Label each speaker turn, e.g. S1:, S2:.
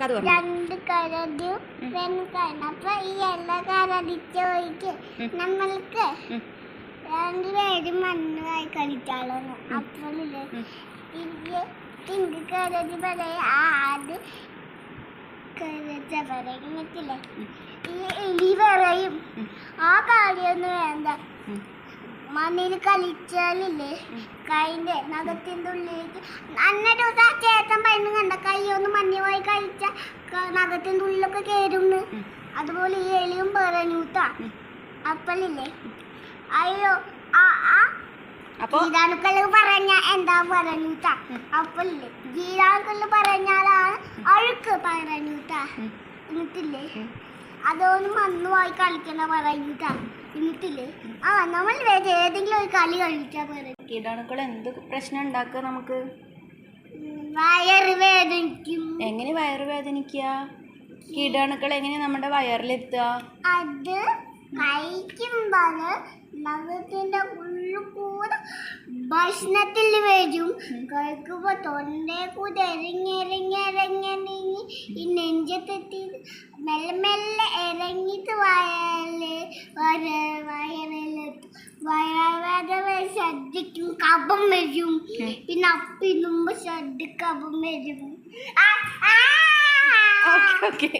S1: കഥ
S2: രണ്ട് കരടും. അപ്പൊ ഈ എല്ലാ കരടിച്ച നമ്മൾക്ക്. രണ്ടുപേരും മണ്ണുമായി അപ്പോഴില്ലേ കരടി പറയും. ആ കാര്യൊന്നും കരച്ച പറയുന്നില്ലേ
S1: ഉം.
S2: ഈ എലി പറയും. ആ കളിയൊന്നും വേണ്ട. മണ്ണിൽ കളിച്ചാലില്ലേ
S1: കൈന്റെ
S2: കൈന്റെ നഖത്തിന്റെ ഉള്ളിലേക്ക് അന്നൊരു ദിവസം ചേട്ടൻ പറയുന്നു കണ്ട കയ്യൊന്ന് മഞ്ഞുമായി കഴിച്ച ക- നഖത്തിന്റെ ഉള്ളിലൊക്കെ കേറുന്നു
S1: ഉം.
S2: അതുപോലെ ഈ എലിയും
S1: പറഞ്ഞൂട്ടാ.
S2: അപ്പളില്ലേ അയ്യോ ആ ആ ജീരാണുക്കൾ പറഞ്ഞ എന്താ പറഞ്ഞൂത്ത
S1: ഉം.
S2: അപ്പളില്ലേ ജീരാണുക്കൾ പറഞ്ഞാലാണ് അഴുക്ക് പറഞ്ഞൂത്ത എന്നിട്ടില്ലേ. അതൊന്നും മണ്ണുമായി കളിക്കണ പറയൂട്ട എന്നിട്ടില്ലേ ആ നമ്മൾ വേറെ ഏതെങ്കിലും ഒരു കളി കളിച്ചാ പറയും.
S1: കീടാണുക്കൾ എന്ത് പ്രശ്നം ഉണ്ടാക്കുക നമുക്ക്?
S2: വയറ് വേദനിക്കും.
S1: എങ്ങനെ വയറ് വേദനിക്കുക കീടാണുക്കൾ എങ്ങനെ നമ്മുടെ വയറിലെത്തുക?
S2: അത് കഴിക്കുമ്പോൾ നഖത്തിന്റെ ഉള്ളിൽ കൂടെ ഭക്ഷണത്തിൽ വരും. കഴിക്കുമ്പോ തൊണ്ടേ കൂടെ ഇറങ്ങി ഇറങ്ങി ഇറങ്ങി ഇറങ്ങി ഈ നെഞ്ചത്തെത്തി. മെല്ലെ മെല്ലെ ശ്രദ്ധിക്കും കഫം വരും. പിന്നെ അപ്പിടുമ്പോ കഫം വരും!
S1: Okay okay.